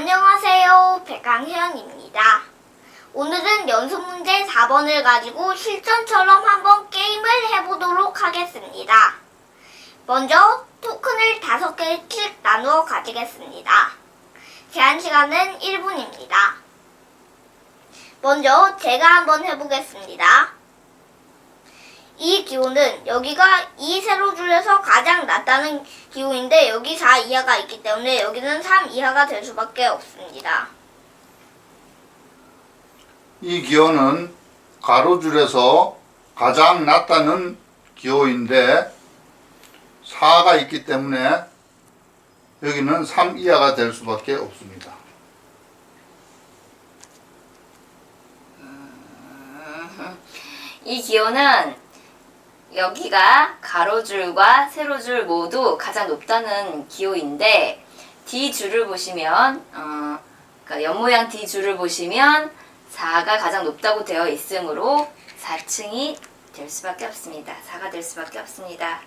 안녕하세요. 백강현입니다. 오늘은 연습 문제 4번을 가지고 실전처럼 한번 게임을 해보도록 하겠습니다. 먼저 토큰을 5개씩 나누어 가지겠습니다. 제한 시간은 1분입니다. 먼저 제가 한번 해보겠습니다. 이 기호는 여기가 이 세로 줄에서 가장 낮다는 기호인데 여기 4 이하가 있기 때문에 여기는 3 이하가 될 수밖에 없습니다. 이 기호는 가로줄에서 가장 낮다는 기호인데 4가 있기 때문에 여기는 3 이하가 될 수밖에 없습니다. 이 기호는 여기가 가로줄과 세로줄 모두 가장 높다는 기호인데 D 줄을 보시면 어, 그러니까 옆 모양 D 줄을 보시면 4가 가장 높다고 되어 있으므로 4층이 될 수밖에 없습니다. 4가 될 수밖에 없습니다.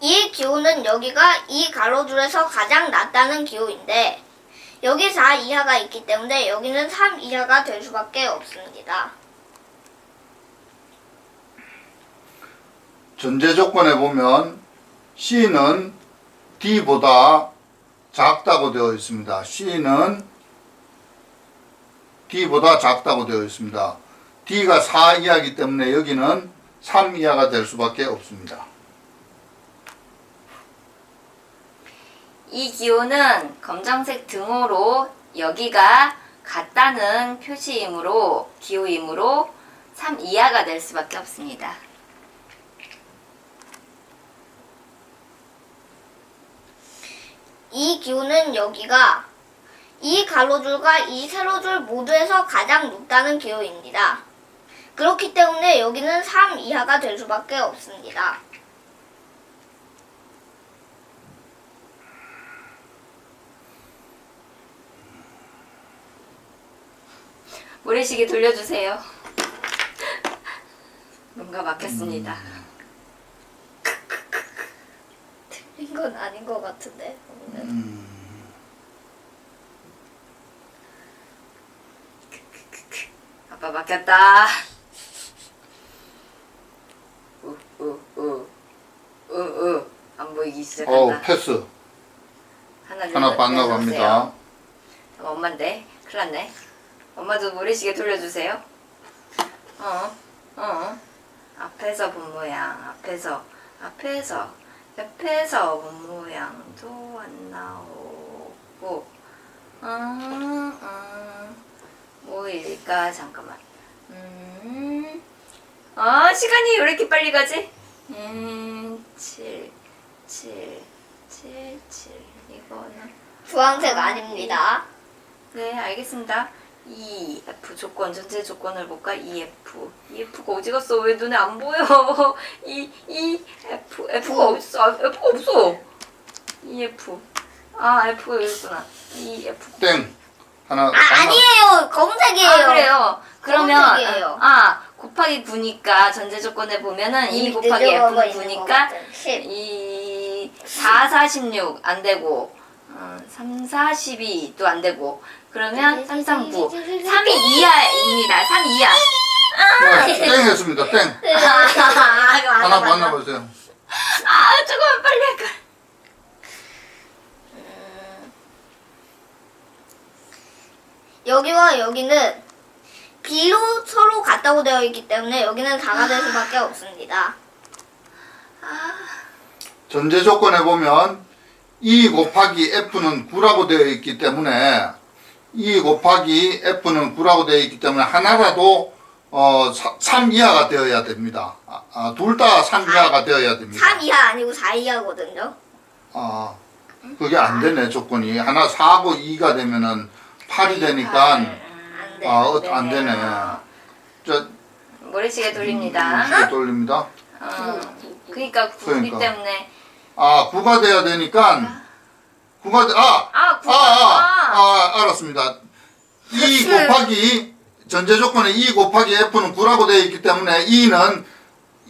이 기호는 여기가 이 가로줄에서 가장 낮다는 기호인데 여기 4 이하가 있기 때문에 여기는 3 이하가 될 수밖에 없습니다. 전제 조건에 보면 C는 D보다 작다고 되어 있습니다. C는 D보다 작다고 되어 있습니다. D가 4 이하이기 때문에 여기는 3 이하가 될 수밖에 없습니다. 이 기호는 검정색 등호로 여기가 같다는 표시이므로 기호이므로 3 이하가 될 수밖에 없습니다. 이 기호는 여기가 이 가로줄과 이 세로줄 모두에서 가장 높다는 기호입니다. 그렇기 때문에 여기는 3 이하가 될 수밖에 없습니다. 모래시계 돌려주세요. 뭔가 막혔습니다. 건 아닌 것 같은데. 오늘. 아빠 막혔다. 우우우 우우 안 보이기 시작한다. 패스 하나 하나. 어, 엄마인데 큰일 났네. 엄마도 모래시계 돌려주세요. 어, 어. 앞에서 본 모양, 앞에서, 앞에서, 옆에서 본 모양도 안 나오고, 음, 음, 뭐일까? 잠깐만. 음, 아, 시간이 왜 이렇게 빨리 가지? 음, 7, 7, 7, 7. 이거는. 주황색 아닙니다. 네, 알겠습니다. E, F 조건, 전체 조건을 볼까? E, F. E, F가 어디 갔어? 왜 눈에 안 보여? E, E, F. F가 어디 있어? 아, F가 없어. E, F. 아, F가 여기 있구나. E, F. 땡 하나 아, 반나- 아니에요. 검은색이에요. 아, 그래요. 그러면, 검은색이에요. 아, 곱하기 9니까 전체 조건에 보면은 E 곱하기 것 9니까 같은 10. 이 4, 46 안 되고 어, 3, 4, 12또안 되고 그러면 3, 3, 9 3이 이하입니다. 3 이하. 네, 땡 했습니다. 땡 하나 만나보세요. 아 조금만 빨리 할걸. 여기와 여기는 B로 서로 같다고 되어 있기 때문에 여기는 4가 될 수밖에 없습니다. 전제 조건에 보면 E 곱하기 F는 9라고 되어 있기 때문에 E 곱하기 F는 9라고 되어 있기 때문에 하나라도 어, 3 이하가 되어야 됩니다. 아, 둘다 3 이하가 되어야 됩니다. 3 이하 아니고 4 이하거든요. 아, 그게 안 되네, 조건이. 하나 4하고 2가 되면은 8이 되니까, 안 돼. 아, 어, 안 되네. 저, 모래시계 돌립니다. 시계 돌립니다. 어, 그러니까 9기 그러니까. 때문에 아, 9가 돼야 되니까, 9가, 돼, 아! 아 9. 아, 아, 아, 알았습니다. 2 곱하기 전제 조건에 2 곱하기 F는 9라고 되어 있기 때문에 2는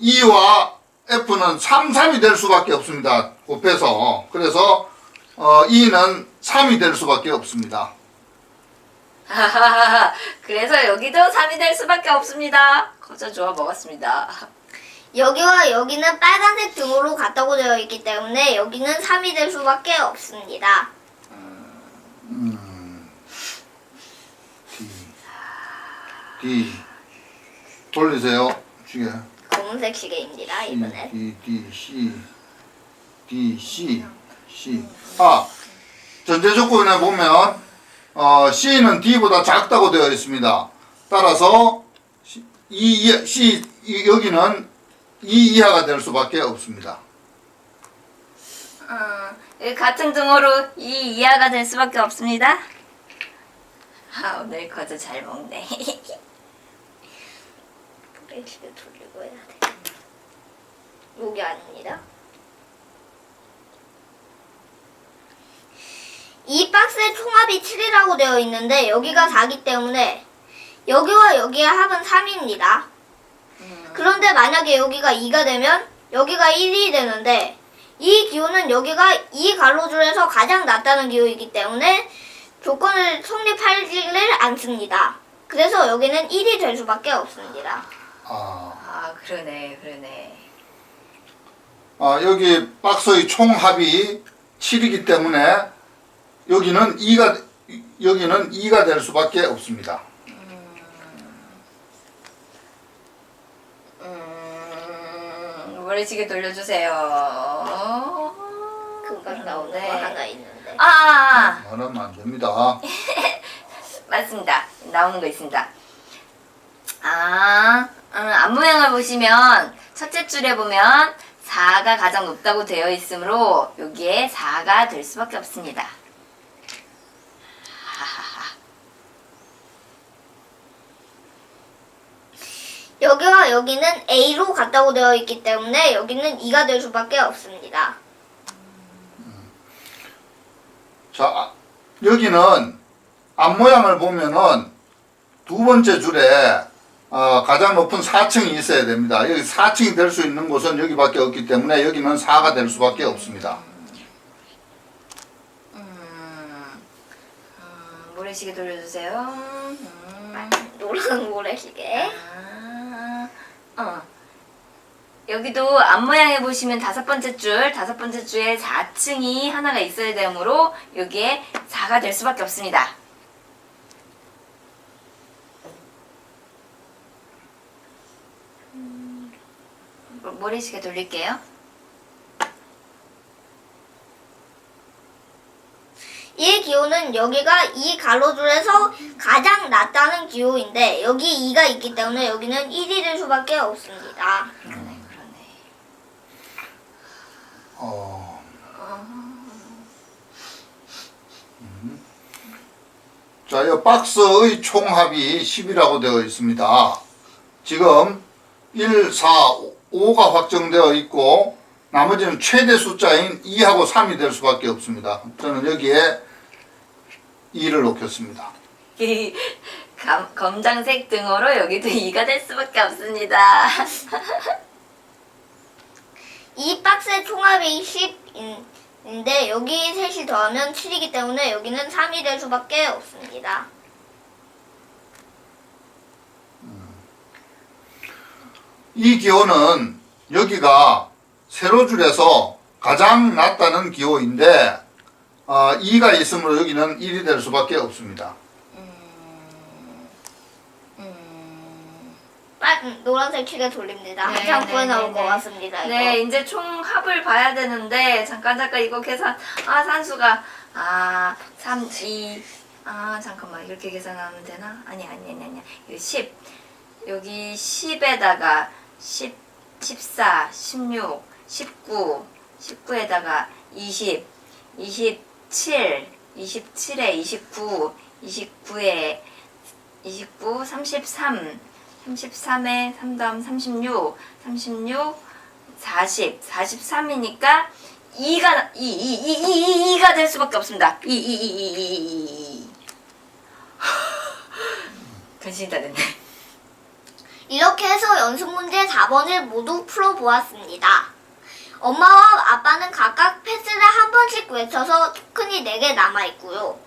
2와 F는 3, 3이 될 수밖에 없습니다. 곱해서. 그래서 어, 2는 3이 될 수밖에 없습니다. 하하하. 그래서 여기도 3이 될 수밖에 없습니다. 거저 좋아 먹었습니다. 여기와 여기는 빨간색 등으로 같다고 되어 있기 때문에 여기는 3이 될 수밖에 없습니다. 음, D, D 돌리세요. 시계. 검은색 시계입니다. C, 이번엔. D, D, C, D, C, C. 아, 전제 조건에 보면 어, C는 D보다 작다고 되어 있습니다. 따라서 이, C 이- 여기는 2 이하가 될 수밖에 없습니다. 어, 여기 같은 등호로 2 이하가 될 수밖에 없습니다. 아, 오늘 거저 잘 먹네. 브레이크를 돌리고 해야 돼. 여기 아닙니다. 이 박스의 총합이 7이라고 되어 있는데 여기가 4기 때문에 여기와 여기의 합은 3입니다. 그런데 만약에 여기가 2가 되면 여기가 1이 되는데 이 기호는 여기가 이 가로줄에서 가장 낮다는 기호이기 때문에 조건을 성립하지를 않습니다. 그래서 여기는 1이 될 수밖에 없습니다. 아, 아, 그러네, 그러네. 아, 여기 박스의 총합이 7이기 때문에 여기는 2가 여기는 2가 될 수밖에 없습니다. 음, 머리시계 돌려주세요. 금방 나오는 거 네. 하나 있는데. 아, 말하면 안 됩니다. 맞습니다. 나오는 거 있습니다. 아, 음, 앞모양을 보시면 첫째 줄에 보면 4가 가장 높다고 되어 있으므로 여기에 4가 될 수밖에 없습니다. 하하하. 여기는 A로 같다고 되어 있기 때문에 여기는 2가 될 수밖에 없습니다. 자, 아, 여기는 앞모양을 보면은 두 번째 줄에 어, 가장 높은 4층이 있어야 됩니다. 여기 4층이 될 수 있는 곳은 여기밖에 없기 때문에 여기는 4가 될 수밖에 없습니다. 음, 음, 모래시계 돌려주세요. 음. 노란 모래시계. 아, 어. 여기도 앞모양에 보시면 다섯 번째 줄, 다섯 번째 줄에 4층이 하나가 있어야 되므로 여기에 4가 될 수밖에 없습니다. 음, 모- 모래시계 돌릴게요. 이 기호는 여기가 이 가로줄에서 가장 낮다는 기호인데 여기 2가 있기 때문에 여기는 1이 될 수밖에 없습니다. 어, 음. 자, 이 박스의 총합이 10이라고 되어 있습니다. 지금 1, 4, 5가 확정되어 있고 나머지는 최대 숫자인 2하고 3이 될 수밖에 없습니다. 저는 여기에 2를 놓겠습니다. 이 감- 검정색 등으로 여기도 2가 될 수밖에 없습니다. 이 박스의 총합이 10인데 여기 셋이 더하면 7이기 때문에 여기는 3이 될 수밖에 없습니다. 이 기호는 여기가 세로줄에서 가장 낮다는 기호인데 어, 2가 있으므로 여기는 1이 될 수밖에 없습니다. 빨, 음, 노란색 시계 돌립니다. 네, 한참 네, 후에 네, 나올 것 네. 같습니다. 이거. 네, 이제 총 합을 봐야 되는데 잠깐 잠깐 이거 계산. 아 산수가 아 3, 2. 아 잠깐만 이렇게 계산하면 되나? 아니 아니 아니 아니. 이거 10. 여기 10에다가 10, 14, 16, 19, 19에다가 20, 27, 27에 29, 29에 29, 33, 33에 3 다음 36, 36, 40, 43이니까 2가 2, 2, 2, 2, 2, 2가 될 수밖에 없습니다. 2, 2, 2, 2, 2, 2, 2. 변신이 다 됐네. 이렇게 해서 연습 문제 4번을 모두 풀어보았습니다. 엄마와 아빠는 각각 패스를 한 번씩 외쳐서 토큰이 토큰이 4개 남아있고요.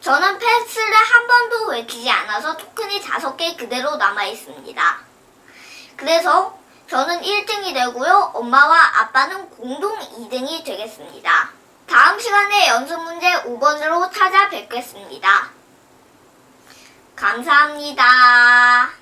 저는 패스를 한 번도 외치지 않아서 토큰이 5개 그대로 남아있습니다. 그래서 저는 1등이 되고요. 엄마와 아빠는 공동 2등이 되겠습니다. 다음 시간에 연습 문제 5번으로 찾아뵙겠습니다. 감사합니다.